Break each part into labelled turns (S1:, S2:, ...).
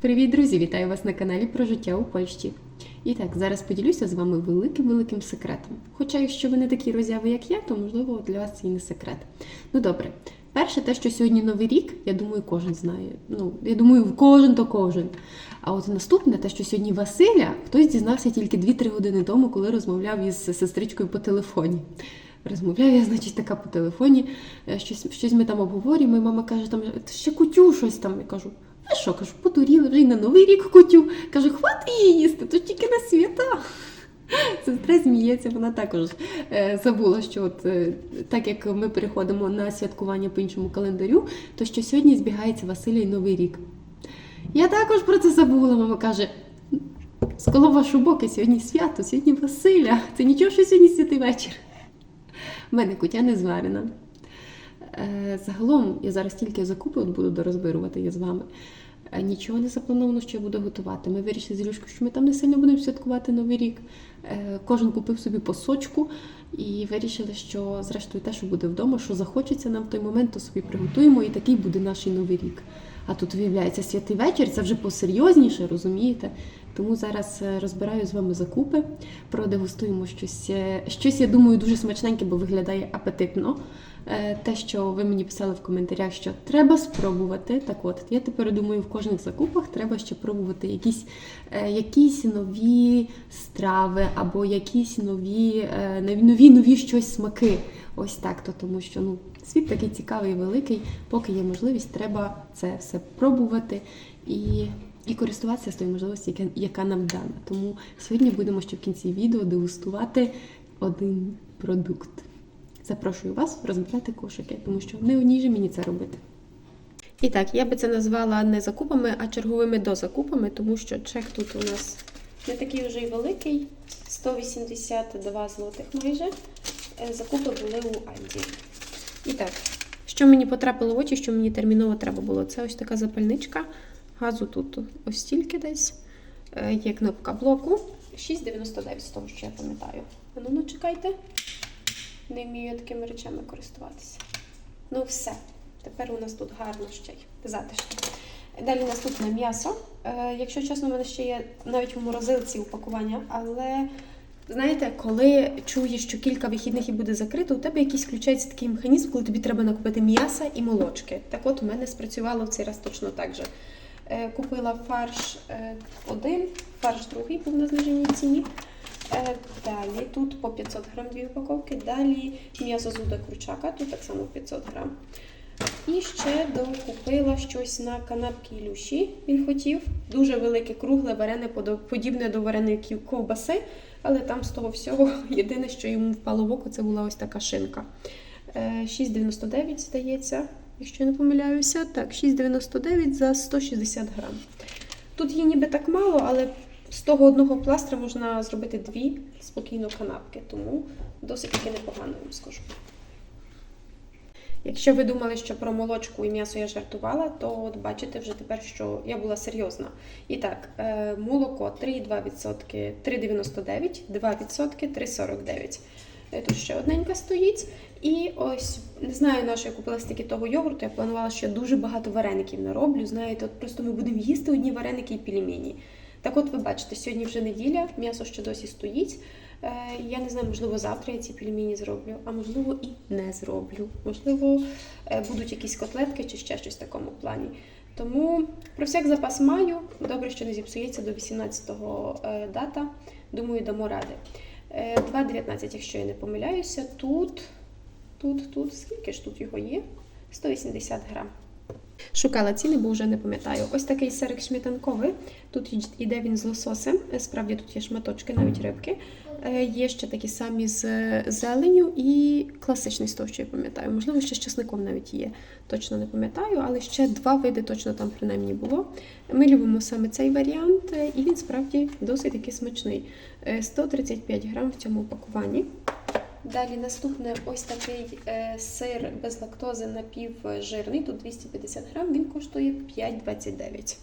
S1: Привіт, друзі! Вітаю вас на каналі про життя у Польщі. І так, зараз поділюся з вами великим-великим секретом. Хоча, якщо ви не такі розяви, як я, то можливо для вас це і не секрет. Ну добре, перше, те, що сьогодні новий рік, я думаю, кожен знає. Ну, я думаю, кожен то кожен. А от наступне, те, що сьогодні Василя, хтось дізнався тільки 2-3 години тому, коли розмовляв із сестричкою по телефоні. Розмовляю я, значить, така по телефоні, е, щось, щось ми там обговорюємо, і мама каже, там ще кутю щось там. Я кажу, що, кажу, подуріли вже й на Новий рік кутю. Каже, хвати її їсти, то тільки на свята. Сестра сміється, вона також е, забула, що от е, так як ми переходимо на святкування по іншому календарю, то що сьогодні збігається Василя Новий рік. Я також про це забула. Мама каже: сколова шубоки, сьогодні свято, сьогодні Василя. Це нічого, що сьогодні святий вечір. У мене кутя не зварена. Е, Загалом я зараз тільки закупи буду дорозбирувати я з вами. Е, Нічого не заплановано, що я буду готувати. Ми вирішили з Ілюшкою, що ми там не сильно будемо святкувати Новий рік. Е, Кожен купив собі по сочку і вирішили, що зрештою те, що буде вдома, що захочеться нам в той момент, то собі приготуємо, і такий буде наш новий рік. А тут виявляється святий вечір, це вже посерйозніше, розумієте? Тому зараз е, розбираю з вами закупи, продегустуємо щось, е, щось, я думаю, дуже смачненьке, бо виглядає апетитно. Е, Те, що ви мені писали в коментарях, що треба спробувати. Так от, я тепер думаю, в кожних закупах треба ще пробувати якісь, якісь нові страви або якісь нові, нові, нові, нові щось смаки. Ось так то, тому що ну, світ такий цікавий і великий, поки є можливість, треба це все пробувати і, і користуватися з тою можливості, яка, яка нам дана. Тому сьогодні будемо ще в кінці відео дегустувати один продукт. Запрошую вас розбирати кошики, тому що не одній же мені це робити. І так, я би це назвала не закупами, а черговими дозакупами, тому що чек тут у нас не такий вже й великий 182 злотих майже. Е, Закупи були у Альді. І так, що мені потрапило в очі, що мені терміново треба було? Це ось така запальничка. Газу тут ось стільки десь. Е, Є кнопка блоку. 6,99 з того, що я пам'ятаю. А ну, ну чекайте. Не вмію такими речами користуватися. Ну, все. Тепер у нас тут гарно ще й затишно. Далі наступне м'ясо. Е, якщо чесно, у мене ще є навіть в морозилці упакування, але знаєте, коли чуєш, що кілька вихідних і буде закрито, у тебе якийсь включається такий механізм, коли тобі треба накупити м'яса і молочки. Так от у мене спрацювало в цей раз точно так же. Е, купила фарш е, один, фарш другий був на зниженій ціні. Далі тут по 500 грам дві упаковки. Далі м'ясо з кручака, тут так само 500 грам. І ще докупила щось на канапки Ілюші. Він хотів. Дуже велике, кругле, варене, подібне до вареної ків- ковбаси. Але там з того всього єдине, що йому впало в око, це була ось така шинка. Е, 6,99 здається, якщо я не помиляюся. Так, 6,99 за 160 грам. Тут її ніби так мало, але з того одного пластра можна зробити дві спокійно канапки, тому досить таки непогано вам скажу. Якщо ви думали, що про молочку і м'ясо я жартувала, то от бачите вже тепер, що я була серйозна. І так, е, молоко 3,2%, 3,99, 2%, 3,49. Е, Тут ще одненька стоїть. І ось не знаю, на що я купила стільки того йогурту. Я планувала, що я дуже багато вареників нароблю. Знаєте, от просто ми будемо їсти одні вареники і пельмені. Так от ви бачите, сьогодні вже неділя, м'ясо ще досі стоїть. Е, Я не знаю, можливо, завтра я ці пельмені зроблю, а можливо і не зроблю. Можливо, е, будуть якісь котлетки чи ще щось в такому плані. Тому про всяк запас маю. Добре, що не зіпсується до 18-го е, дата. Думаю, дамо ради. Е, 2,19, якщо я не помиляюся, тут, тут, тут, скільки ж тут його є? 180 грам. Шукала ціни, бо вже не пам'ятаю. Ось такий сирик сметанковий. Тут іде він з лососем. Справді тут є шматочки, навіть рибки. Е, Є ще такі самі з е, зеленю і класичний того, що я пам'ятаю. Можливо, ще з часником навіть є. Точно не пам'ятаю, але ще два види точно там принаймні було. Ми любимо саме цей варіант, е, і він справді досить таки смачний. Е, 135 грам в цьому упакуванні. Далі наступне ось такий сир без лактози напівжирний, тут 250 грам, він коштує 5,29.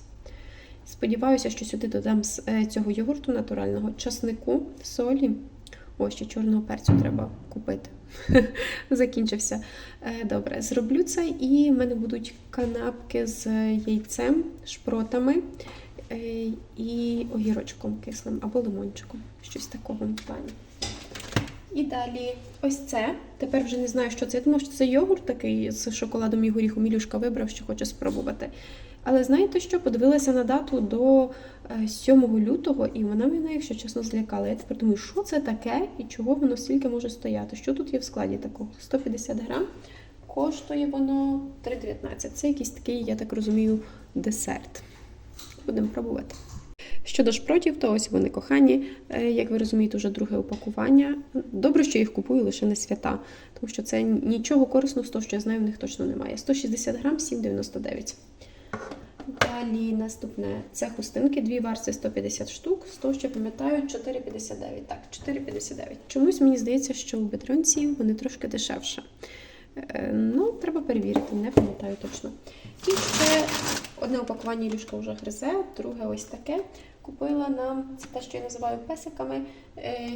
S1: Сподіваюся, що сюди додам з е, цього йогурту натурального часнику, солі. Ось ще чорного перцю треба купити. закінчився. Е, Добре, зроблю це, і в мене будуть канапки з яйцем, шпротами е, і огірочком кислим або лимончиком. Щось такого плані. І далі ось це. Тепер вже не знаю, що це. Я думала, що це йогурт такий з шоколадом і горіхом. Ілюшка вибрав, що хоче спробувати. Але знаєте що? Подивилася на дату до е, 7 лютого, і вона мене, якщо чесно, злякала. Я тепер думаю, що це таке і чого воно стільки може стояти? Що тут є в складі такого? 150 грам. Коштує воно 3,19. Це якийсь такий, я так розумію, десерт. Будемо пробувати. Щодо шпротів, то ось вони кохані. Е, Як ви розумієте, вже друге упакування. Добре, що їх купую лише на свята, тому що це нічого корисного з того, що я знаю, в них точно немає. 160 грам, 7,99. Далі наступне це хустинки, дві варці 150 штук, з того, що пам'ятаю, 4,59. Так, 4,59. Чомусь мені здається, що у бетронці вони трошки дешевше. Е, Ну, треба перевірити, не пам'ятаю точно. І ще одне упакування Ілюшка вже гризе, друге ось таке. Купила нам це те, що я називаю песиками,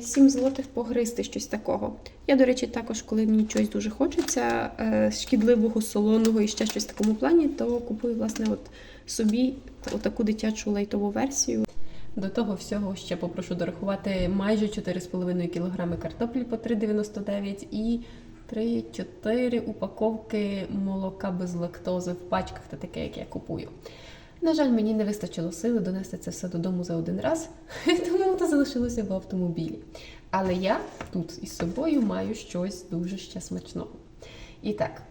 S1: 7 злотих погризти щось такого. Я, до речі, також, коли мені щось дуже хочеться, е, шкідливого, солоного і ще щось в такому плані, то купую власне от собі таку дитячу лайтову версію. До того всього ще попрошу дорахувати майже 4,5 кг картоплі по 3,99 і 3-4 упаковки молока без лактози в пачках та таке, як я купую. На жаль, мені не вистачило сили донести це все додому за один раз, тому воно залишилося в автомобілі. Але я тут із собою маю щось дуже ще смачного. І так,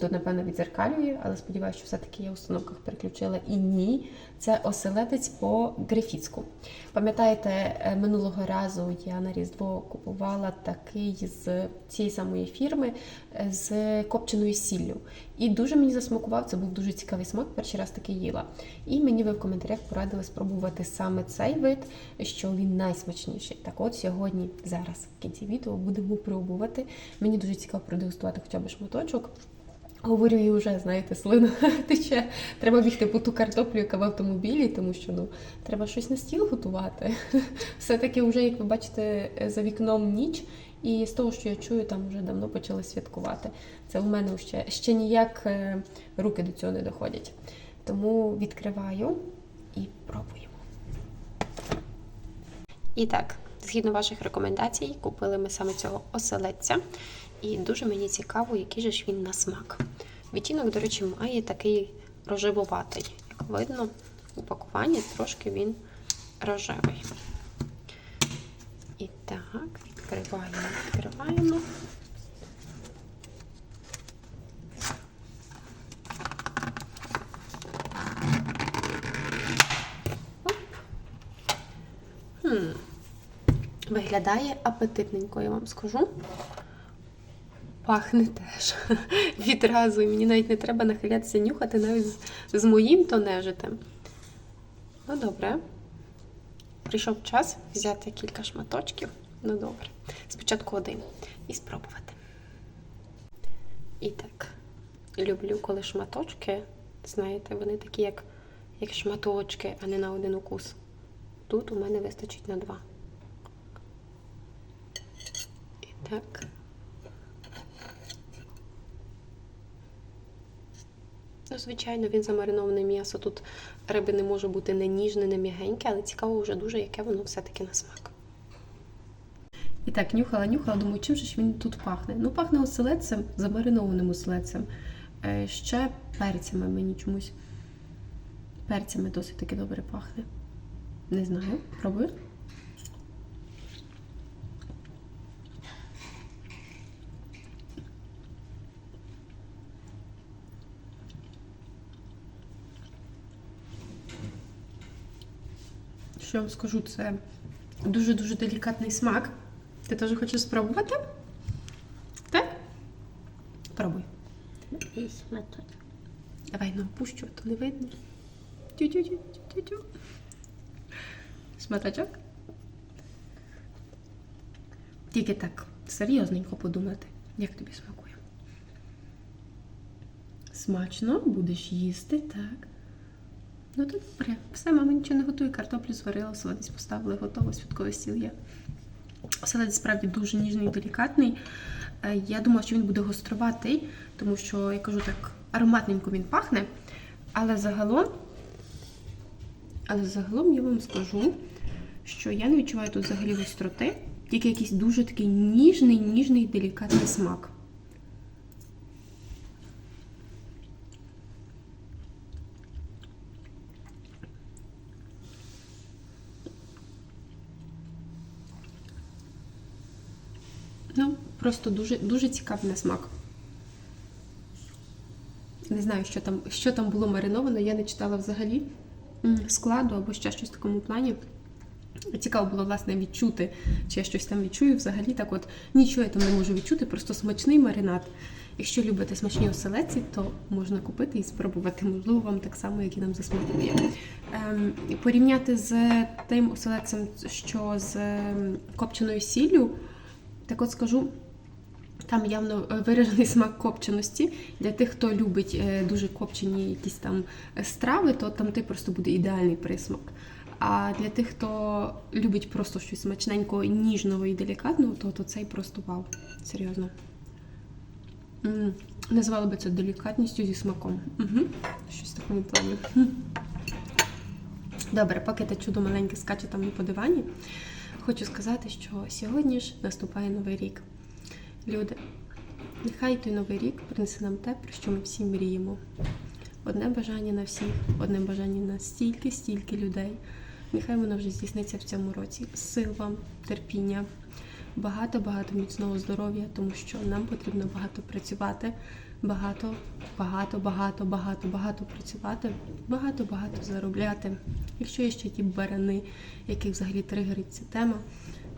S1: тут, напевно, відзеркалює, але сподіваюся, що все-таки я в установках переключила. І ні, це оселедець по грифіцьку. Пам'ятаєте, е, минулого разу я на Різдво купувала такий з цієї самої фірми е, з копченою сіллю. І дуже мені засмакував, це був дуже цікавий смак, перший раз таки їла. І мені ви в коментарях порадили спробувати саме цей вид, що він найсмачніший. Так от сьогодні, зараз, в кінці відео, будемо пробувати. Мені дуже цікаво продегустувати хоча б шматочок. Говорю, і вже, знаєте, слина тече. Треба бігти по ту картоплю, яка в автомобілі, тому що ну, треба щось на стіл готувати. Все-таки вже, як ви бачите, за вікном ніч, і з того, що я чую, там вже давно почали святкувати. Це у мене ще, ще ніяк е, руки до цього не доходять. Тому відкриваю і пробуємо. І так, згідно ваших рекомендацій, купили ми саме цього оселедця. І дуже мені цікаво, який же ж він на смак. Відтінок, до речі, має такий рожевуватий. Як видно, в упакуванні трошки він рожевий. І так, відкриваємо, відкриваємо. Виглядає апетитненько, я вам скажу. Пахне теж відразу. І мені навіть не треба нахилятися нюхати навіть з, з моїм тонежитим. Ну, добре. Прийшов час взяти кілька шматочків. Ну, добре. Спочатку один і спробувати. І так, люблю, коли шматочки, знаєте, вони такі, як, як шматочки, а не на один укус. Тут у мене вистачить на два. І так. Звичайно, він замариноване м'ясо. Тут риби не може бути не ніжне, не м'ягеньке, але цікаво вже дуже, яке воно все-таки на смак. І так, нюхала, нюхала, думаю, чим же ж він тут пахне? Ну, пахне оселедцем, замаринованим оселедцем. Е, ще перцями мені чомусь. Перцями досить таки добре пахне. Не знаю, пробую. Що я вам скажу, це дуже-дуже делікатний смак. Ти теж хочеш спробувати? Так? Пробуй. Давай, ну пущу, то не видно. Тю-тю-тю-тю-тю. Шматочок. Тільки так серйозненько подумати, як тобі смакує. Смачно, будеш їсти, так. Ну то добре. Все, мама нічого не готує, картоплю зварила, солодець поставили, готово, святковий стіл є. Оселедець справді дуже ніжний і делікатний. Е, Я думала, що він буде гоструватий, тому що, я кажу так, ароматненько він пахне. Але загалом, але загалом я вам скажу, що я не відчуваю тут взагалі гостроти, тільки якийсь дуже такий ніжний, ніжний, делікатний смак. Ну, просто дуже, дуже цікавий на смак. Не знаю, що там, що там було мариновано, я не читала взагалі складу або ще щось в такому плані. Цікаво було, власне, відчути, чи я щось там відчую. Взагалі, так от нічого я там не можу відчути, просто смачний маринад. Якщо любите смачні оселедці, то можна купити і спробувати. Можливо, вам так само, як і нам засмакує. Ем, порівняти з тим оселедцем, що з ем, копченою сіллю, так от скажу, там явно е, виражений смак копченості. Для тих, хто любить е, дуже копчені якісь там е, страви, то там ти просто буде ідеальний присмак. А для тих, хто любить просто щось смачненького, ніжного і делікатного, то, то цей просто вау. Серйозно. м Назвала би це делікатністю зі смаком. Угу. Щось в такому плані. Добре, поки те чудо маленьке скаче там по дивані, хочу сказати, що сьогодні ж наступає новий рік. Люди, нехай той новий рік принесе нам те, про що ми всі мріємо. Одне бажання на всіх, одне бажання на стільки, стільки людей. Нехай воно вже здійсниться в цьому році. Сил вам, терпіння, багато-багато міцного здоров'я, тому що нам потрібно багато працювати, багато, багато, багато, багато, багато працювати, багато, багато заробляти. Якщо є ще ті барани, яких взагалі тригерить ця тема,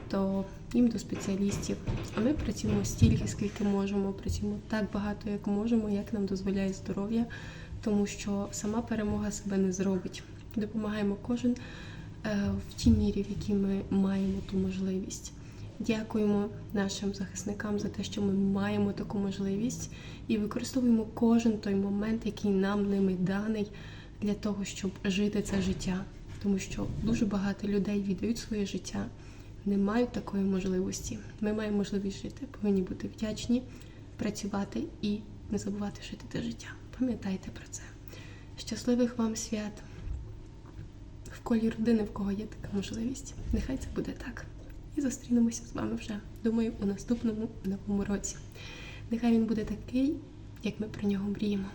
S1: то їм до спеціалістів. А ми працюємо стільки, скільки можемо, працюємо так багато, як можемо, як нам дозволяє здоров'я, тому що сама перемога себе не зробить. Допомагаємо кожен е, в тій мірі, в якій ми маємо ту можливість. Дякуємо нашим захисникам за те, що ми маємо таку можливість, і використовуємо кожен той момент, який нам ними даний, для того, щоб жити це життя. Тому що дуже багато людей віддають своє життя, не мають такої можливості. Ми маємо можливість жити, повинні бути вдячні, працювати і не забувати жити те життя. Пам'ятайте про це. Щасливих вам свят! В колі родини, в кого є така можливість. Нехай це буде так. І зустрінемося з вами вже, думаю, у наступному новому році. Нехай він буде такий, як ми про нього мріємо.